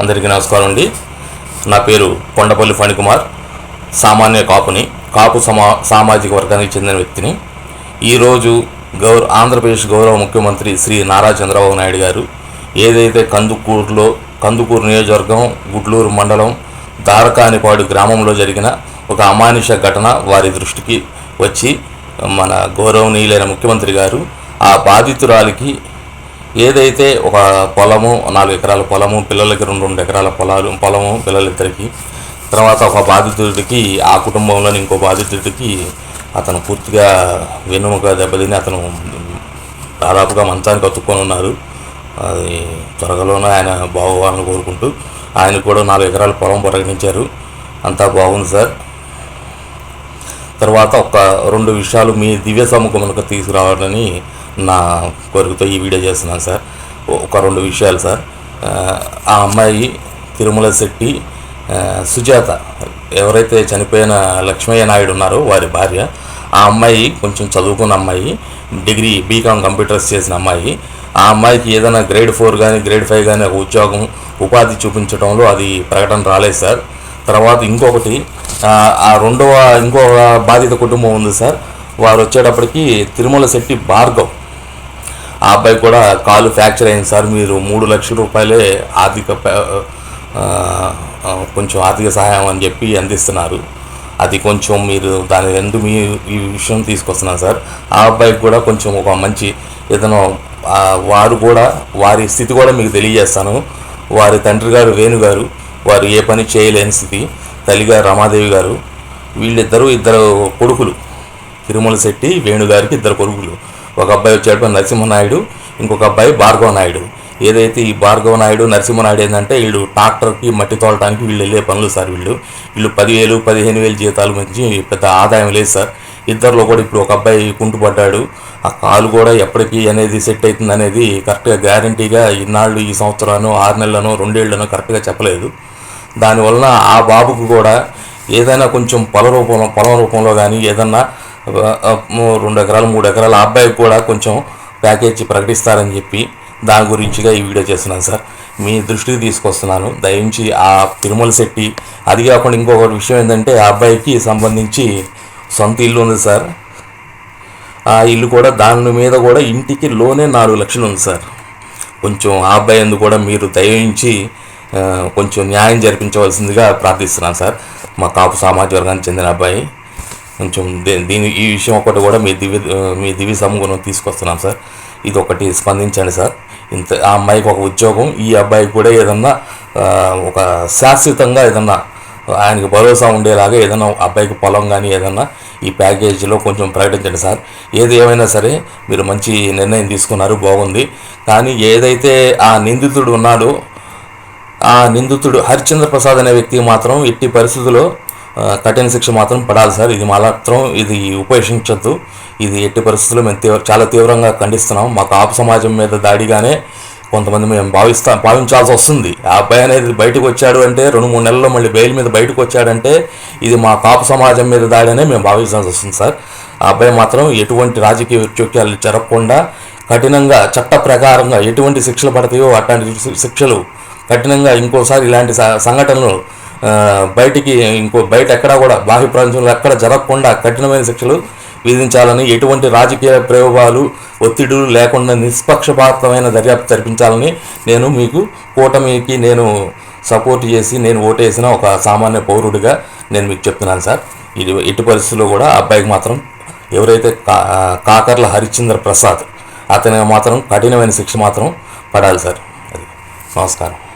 అందరికీ నమస్కారం అండి. నా పేరు కొండపల్లి ఫణికుమార్. సామాన్య కాపుని కాపు సమా సామాజిక వర్గానికి చెందిన వ్యక్తిని. ఈరోజు గౌర ఆంధ్రప్రదేశ్ గౌరవ ముఖ్యమంత్రి శ్రీ నారా చంద్రబాబు నాయుడు గారు ఏదైతే కందుకూరులో కందుకూరు నియోజకవర్గం గుడ్లూరు మండలం దారకానిపాడు గ్రామంలో జరిగిన ఒక అమానుష ఘటన వారి దృష్టికి వచ్చి మన గౌరవనీయులైన ముఖ్యమంత్రి గారు ఆ బాధితురాలికి ఏదైతే ఒక పొలము నాలుగు ఎకరాల పొలము పిల్లలకి రెండు రెండు ఎకరాల పొలాలు పొలము పిల్లలిద్దరికి తర్వాత ఒక బాధితుడికి ఆ కుటుంబంలోని ఇంకో బాధితుడికి అతను పూర్తిగా వెన్నుముక దెబ్బతిని అతను దాదాపుగా మంచానికి అతుక్కొని ఉన్నారు. అది త్వరగలోనే ఆయన బాగోవాలని కోరుకుంటూ ఆయన కూడా నాలుగు ఎకరాల పొలం ప్రకటించారు అంతా బాగుంది సార్. తర్వాత ఒక రెండు విషయాలు మీ దివ్య సముఖములకు తీసుకురావాలని నా కోరికతో ఈ వీడియో చేస్తున్నాను సార్. ఒక రెండు విషయాలు సార్. ఆ, అమ్మాయి తిరుమల శెట్టి సుజాత ఎవరైతే చనిపోయిన లక్ష్మయ్య నాయుడు ఉన్నారో వారి భార్య ఆ అమ్మాయి కొంచెం చదువుకున్న అమ్మాయి డిగ్రీ బీకామ్ కంప్యూటర్స్ చేసిన అమ్మాయి ఆ అమ్మాయికి ఏదైనా గ్రేడ్ ఫోర్ కానీ గ్రేడ్ ఫైవ్ కానీ ఒక ఉద్యోగం ఉపాధి చూపించడంలో అది ప్రకటన రాలేదు సార్. తర్వాత ఇంకొకటి ఆ, ఆ రెండవ ఇంకో బాధిత కుటుంబం ఉంది సార్. వారు వచ్చేటప్పటికి తిరుమల శెట్టి భార్గవ్ ఆ అబ్బాయి కూడా కాలు ఫ్రాక్చర్ అయింది సార్. మీరు మూడు లక్షల రూపాయలే ఆర్థిక కొంచెం ఆర్థిక సహాయం అని చెప్పి అందిస్తున్నారు. అది కొంచెం మీరు దాని ఎందుకు మీ ఈ విషయం తీసుకొస్తున్నాను సార్. ఆ అబ్బాయికి కూడా కొంచెం ఒక మంచి ఏదైనా వారు కూడా వారి స్థితి కూడా మీకు తెలియజేస్తాను. వారి తండ్రి గారు వేణు గారు వారు ఏ పని చేయలేని స్థితి. తల్లిగారు రమాదేవి గారు వీళ్ళిద్దరూ ఇద్దరు కొడుకులు. తిరుమల శెట్టి వేణుగారికి ఇద్దరు కొడుకులు. ఒక అబ్బాయి వచ్చాడు నరసింహనాయుడు ఇంకొక అబ్బాయి భార్గవ నాయుడు ఏదైతే ఈ భార్గవ నాయుడు నరసింహనాయుడు ఏంటంటే వీళ్ళు ట్రాక్టర్కి మట్టి తోలటానికి వీళ్ళు వెళ్ళే పనులు సార్ వీళ్ళు. వీళ్ళు పదివేలు పదిహేను వేలు జీతాలు మంచి పెద్ద ఆదాయం లేదు సార్. ఇద్దరిలో కూడా ఇప్పుడు ఒక అబ్బాయి కుంటుపడ్డాడు. ఆ కాలు కూడా ఎప్పటికీ అనేది సెట్ అవుతుంది అనేది కరెక్ట్గా గ్యారంటీగా ఇన్నాళ్ళు ఈ సంవత్సరాను ఆరు నెలలను రెండేళ్ళను కరెక్ట్గా చెప్పలేదు. దానివలన ఆ బాబుకు కూడా ఏదైనా కొంచెం పొల రూపంలో పొలం రూపంలో కానీ ఏదన్నా రెండు ఎకరాలు మూడు ఎకరాలు. ఆ అబ్బాయికి కూడా కొంచెం ప్యాకేజీ ప్రకటిస్తారని చెప్పి దాని గురించిగా ఈ వీడియో చేస్తున్నాను సార్. మీ దృష్టికి తీసుకొస్తున్నాను. దయించి ఆ తిరుమల శెట్టి. అది కాకుండా ఇంకొక విషయం ఏంటంటే ఆ అబ్బాయికి సంబంధించి సొంత ఇల్లు ఉంది సార్. ఆ ఇల్లు కూడా దాని మీద కూడా ఇంటికి లోనే నాలుగు లక్షలు ఉంది సార్. కొంచెం ఆ అబ్బాయి అందు కూడా మీరు దయించి కొంచెం న్యాయం జరిపించవలసిందిగా ప్రార్థిస్తున్నాను సార్. మా కాపు సామాజిక వర్గానికి చెందిన అబ్బాయి. కొంచెం దీని ఈ విషయం ఒకటి కూడా మీ దివ్య మీ దివ్య సమూహం తీసుకొస్తున్నాం సార్. ఇది ఒకటి స్పందించండి సార్. ఇంత ఆ అమ్మాయికి ఒక ఉద్యోగం ఈ అబ్బాయికి కూడా ఏదన్నా ఒక శాశ్వతంగా ఏదన్నా ఆయనకి భరోసా ఉండేలాగా ఏదైనా అబ్బాయికి పొలం కానీ ఏదన్నా ఈ ప్యాకేజీలో కొంచెం ప్రకటించండి సార్. ఏది ఏమైనా సరే మీరు మంచి నిర్ణయం తీసుకున్నారు బాగుంది. కానీ ఏదైతే ఆ నిందితుడు ఉన్నాడో ఆ నిందితుడు హరిచంద్ర ప్రసాద్ అనే వ్యక్తి మాత్రం ఎట్టి పరిస్థితుల్లో కఠిన శిక్ష మాత్రం పడాలి సార్. ఇది మాత్రం ఇది ఉపేక్షించద్దు. ఇది ఎట్టి పరిస్థితుల్లో మేము తీవ్ర చాలా తీవ్రంగా ఖండిస్తున్నాం. మా కాపు సమాజం మీద దాడిగానే కొంతమంది మేము భావిస్తా భావించాల్సి వస్తుంది. ఆ అబ్బాయి అనేది బయటకు వచ్చాడు అంటే రెండు మూడు నెలల్లో మళ్ళీ బెయిల్ మీద బయటకు వచ్చాడంటే ఇది మా కాపు సమాజం మీద దాడి మేము భావించాల్సి వస్తుంది సార్. ఆ అబ్బాయి మాత్రం ఎటువంటి రాజకీయ చోక్యాలు జరగకుండా కఠినంగా చట్ట ప్రకారంగా ఎటువంటి శిక్షలు పడతాయో అట్లాంటి శిక్షలు కఠినంగా ఇంకోసారి ఇలాంటి సంఘటనలు బయటికి ఇంకో బయట ఎక్కడా కూడా బాహ్య ప్రాంతంలో ఎక్కడ జరగకుండా కఠినమైన శిక్షలు విధించాలని ఎటువంటి రాజకీయ ప్రయోగాలు ఒత్తిడులు లేకుండా నిష్పక్షపాతమైన దర్యాప్తు జరిపించాలని నేను మీకు కూటమికి నేను సపోర్ట్ చేసి నేను ఓటేసిన ఒక సామాన్య పౌరుడిగా నేను మీకు చెప్తున్నాను సార్. ఇది ఎట్టి పరిస్థితుల్లో కూడా అబ్బాయికి మాత్రం ఎవరైతే కా కాకర్ల హరిశ్చంద్ర ప్రసాద్ అతనికి మాత్రం కఠినమైన శిక్ష మాత్రం పడాలి సార్. అది. నమస్కారం.